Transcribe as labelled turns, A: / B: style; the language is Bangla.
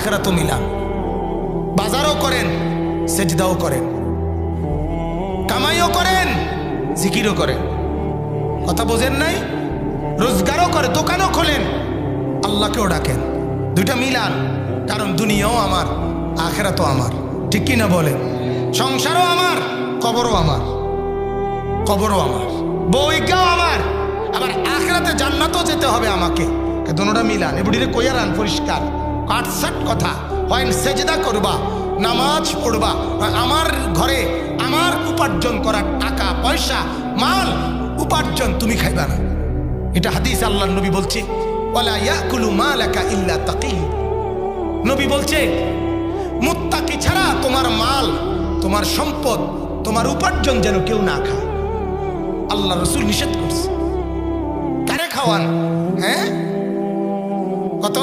A: আখেরাতও মিলান। বাজারও করেন, সেজদাও করেন। কামাইও করেন, জিকিরও করেন। কথা বোঝেন নাই? রোজগারও করে, দোকানও খোলেন। আল্লাহকেও ডাকেন। দুইটা মিলান, কারণ দুনিয়াও আমার, আখেরাতও আমার। ঠিক কি না বলেন? সংসারও আমার, কবরও আমার। কবরও আমার। বইকাও আমার। আবার আখেরাতে জান্নাতও যেতে হবে আমাকে। দুটা মিলান। এbuড়িরে কইয়া রান, পরিষ্কার। কাটসাট কথা। হয় সেজদা করবা, নামাজ পড়বা, আমার ঘরে আমার উপার্জন করার টাকা, পয়সা, মাল উপার্জন তুমি খাইবা না। এটা হাদিস আল্লাহ নবী বলছে, ওয়ালা ইয়াকুলু নবী বলছে, মুত্তাকি ছাড়া তোমার মাল, তোমার সম্পদ, তোমার উপার্জন যেন কেউ না খায়। আল্লাহ রসুল নিষেধ করছে। কারে খাওয়ান হ্যাঁ? কত